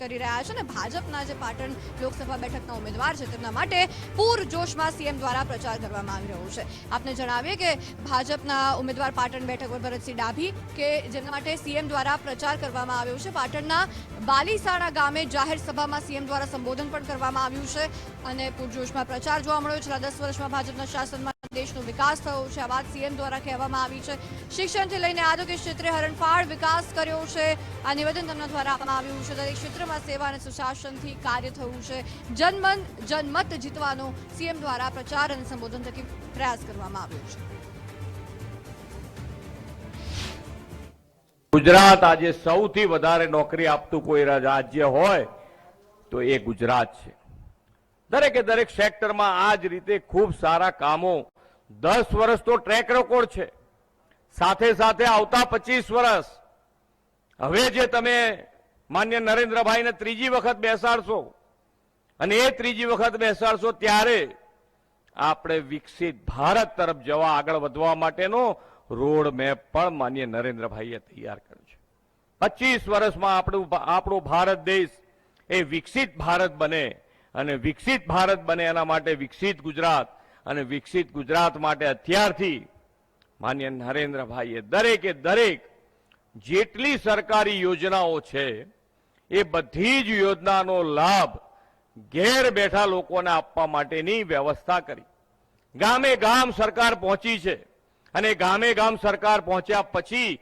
કરી રહ્યા છે અને ભાજપના જે પાટણ લોકસભા બેઠકના ઉમેદવાર છે, તેમના માટે પૂરજોશમાં સીએમ દ્વારા પ્રચાર કરવામાં આવી રહ્યો છે. આપને જણાવીએ કે ભાજપના ઉમેદવાર પાટણ બેઠક પર ભરતસિંહ ડાભી કે જેના માટે સીએમ દ્વારા પ્રચાર કરવામાં આવ્યો છે, પાટણના બાલીસાણા ગામે જાહેર સભામાં સીએમ દ્વારા સંબોધન પણ કરવામાં આવ્યું છે અને પૂરજોશમાં પ્રચાર જોવા મળ્યો. છેલ્લા દસ વર્ષમાં ભાજપના શાસનમાં દેશનો વિકાસ થયો છે. આ વાત સીએમ દ્વારા કહેવામાં આવી છે. શિક્ષણથી લઈને આરોગ્ય ક્ષેત્રે હરણફાળ વિકાસ કર્યો છે. આ નિવેદન તેમના દ્વારા આપવામાં આવ્યું છે. દરેક ક્ષેત્રમાં સેવા અને સુશાસનથી કાર્ય થયું છે. જનમન, જનમત જીતવાનો સીએમ દ્વારા પ્રચાર અને સંબોધન થકી પ્રયાસ કરવામાં આવ્યો છે. ગુજરાત આજે સૌથી વધારે નોકરી આપતું કોઈ રાજ્ય હોય તો એ ગુજરાત છે. દરેકે દરેક સેક્ટરમાં આ જ રીતે ખૂબ સારા કામો દસ વર્ષ તો ટ્રેક રેકોર્ડ છે. સાથે સાથે આવતા પચીસ વર્ષ. હવે જે તમે માન્ય નરેન્દ્રભાઈને ત્રીજી વખત બેસાડશો અને એ ત્રીજી વખત બેસાડશો ત્યારે આપણે વિકસિત ભારત તરફ જવા આગળ વધવા માટેનો રોડ મેપ પણ માન્ય નરેન્દ્રભાઈએ તૈયાર કર્યો છે. પચીસ વર્ષમાં આપણું આપણો ભારત દેશ એ વિકસિત ભારત બને અને વિકસિત ભારત બને એના માટે વિકસિત ગુજરાત અને વિકસિત ગુજરાત માટે અત્યારથી માન્ય નરેન્દ્રભાઈએ દરેકે દરેક જેટલી સરકારી યોજનાઓ છે, એ બધી જ યોજનાનો લાભ ઘેર બેઠા લોકોને આપવા માટેની વ્યવસ્થા કરી. ગામે ગામ સરકાર પહોંચી છે અને ગામે ગામ સરકાર પહોંચ્યા પછી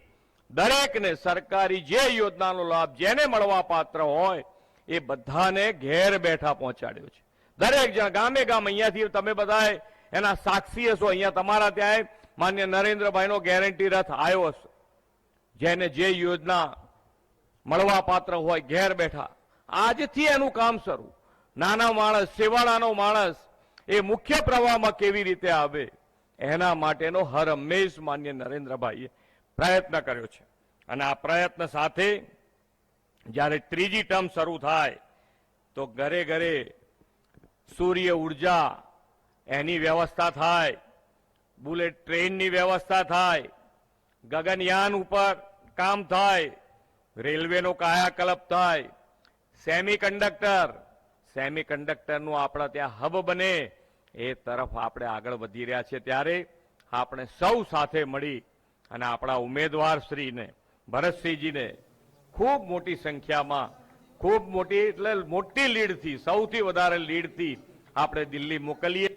દરેકને સરકારી જે યોજનાનો લાભ જેને મળવા પાત્ર હોય, એ બધાને ઘેર બેઠા પહોંચાડ્યો છે. દરેક જણ ગામે ગામ અહીંયાથી તમે બધાએ એના સાક્ષી હશો. અહીંયા તમારા ત્યાં માન્ય નરેન્દ્રભાઈનો ગેરંટી રથ આવ્યો હશે. જેને જે યોજના મળવા પાત્ર હોય, ઘેર બેઠા. આજથી એનું કામ શરૂ. નાના માણસ સેવાળાનો માણસ, એ મુખ્ય પ્રવાહમાં કેવી રીતે આવે, એના માટેનો હર હંમેશ માન્ય નરેન્દ્રભાઈએ પ્રયત્ન કર્યો છે. અને આ પ્રયત્ન સાથે જ્યારે ત્રીજી ટર્મ શરૂ થાય, તો ઘરે ઘરે સૂર્ય ઊર્જા એની વ્યવસ્થા થાય. બુલેટ ટ્રેનની વ્યવસ્થા થાય. ગગનયાન ઉપર કામ થાય. રેલવેનો કાયાકલ્પ થાય. સેમી કંડક્ટર સેમી કંડક્ટરનું આપણા ત્યાં હબ બને. એ તરફ આપણે આગળ વધી રહ્યા છીએ ત્યારે આપણે સૌ સાથે મળી અને આપણા ઉમેદવાર શ્રીને, ભરતસિંહજીને ખૂબ મોટી સંખ્યામાં, ખૂબ મોટી એટલે મોટી લીડથી, સૌથી વધારે લીડથી આપણે દિલ્હી મોકલીએ.